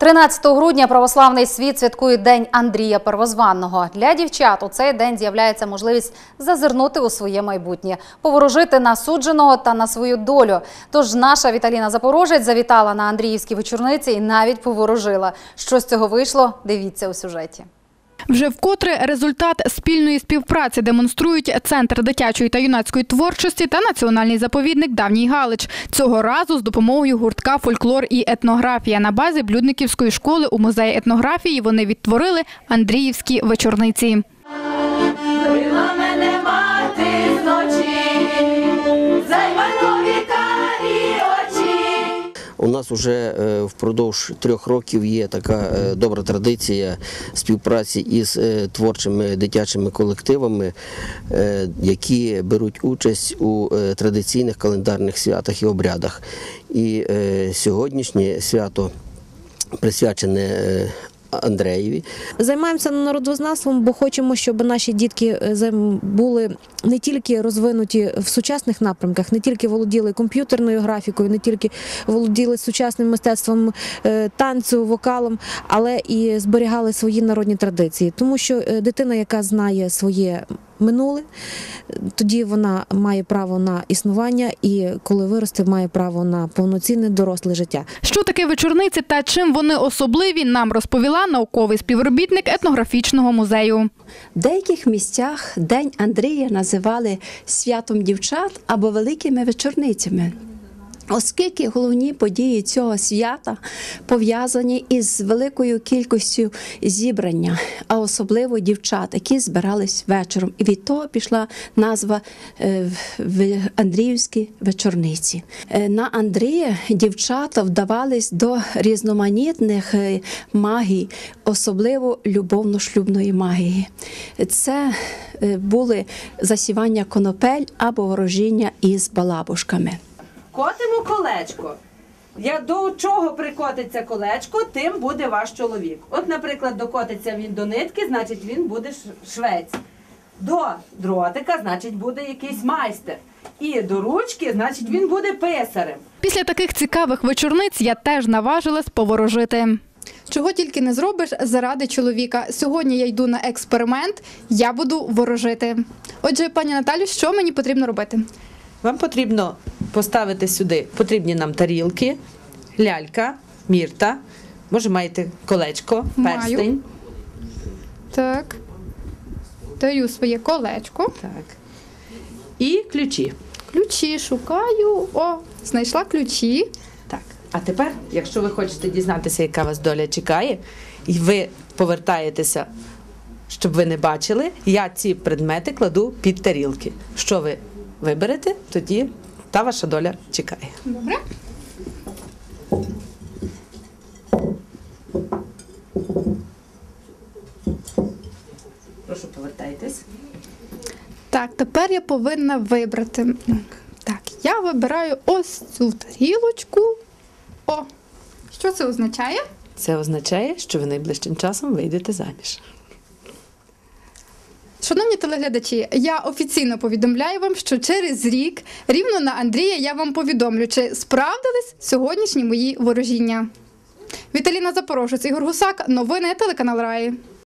13 грудня православний світ святкує День Андрія Первозванного. Для дівчат у цей день з'являється можливість зазирнути у своє майбутнє, поворожити на судженого та на свою долю. Тож наша Віталіна Запорожець завітала на Андріївські вечорниці і навіть поворожила. Що з цього вийшло? Дивіться у сюжеті. Вже вкотре результат спільної співпраці демонструють Центр дитячої та юнацької творчості та національний заповідник Давній Галич. Цього разу з допомогою гуртка Фольклор і етнографія на базі Блюдниківської школи у музеї етнографії вони відтворили Андріївські вечорниці. У нас вже е, впродовж трьох років є така е, добра традиція співпраці із е, творчими дитячими колективами, які беруть участь у традиційних календарних святах і обрядах. І сьогоднішнє свято присвячене Андреєві. Займаємося народознавством, бо хочемо, щоб наші дітки е, були не тільки розвинуті в сучасних напрямках, не тільки володіли комп'ютерною графікою, не тільки володіли сучасним мистецтвом е, танцю, вокалом, але і зберігали свої народні традиції. Тому що е, дитина, яка знає своє минуле, тоді вона має право на існування, і коли виросте, має право на повноцінне доросле життя. Що таке вечорниці та чим вони особливі, нам розповіла науковий співробітник етнографічного музею. В деяких місцях День Андрія називали святом дівчат або великими вечорницями. Оскільки головні події цього свята пов'язані із великою кількістю зібрання, а особливо дівчат, які збирались вечором. І від того пішла назва е, в- Андріївські вечорниці. Е, На Андрія дівчата вдавались до різноманітних е, магій, особливо любовно-шлюбної магії. Це були засівання конопель або ворожіння із балабушками. Котимо колечко. Я до чого прикотиться колечко, тим буде ваш чоловік. От, наприклад, докотиться він до нитки, значить він буде швець. До дротика, значить, буде якийсь майстер. І до ручки, значить, він буде писарем. Після таких цікавих вечорниць я теж наважилась поворожити. Чого тільки не зробиш заради чоловіка. Сьогодні я йду на експеримент, я буду ворожити. Отже, пані Наталю, що мені потрібно робити? Вам потрібно поставити сюди потрібні нам тарілки, лялька, мірта. Може, маєте колечко, Маю. перстень. Так. Даю своє колечко. Так. І ключі. Ключі шукаю. О, знайшла ключі. Так, а тепер, якщо ви хочете дізнатися, яка вас доля чекає, і ви повертаєтеся, щоб ви не бачили, я ці предмети кладу під тарілки. Що ви виберете, тоді та ваша доля чекає. Добре. Прошу повертайтесь. Так, тепер я повинна вибрати. Так, я вибираю ось цю тарілочку. О, що це означає? Це означає, що ви найближчим часом вийдете заміж. Шановні телеглядачі, я офіційно повідомляю вам, що через рік рівно на Андрія я вам повідомлю, чи справдились сьогоднішні мої ворожіння. Віталіна Запорожець, Ігор Гусак, новини телеканал Раї.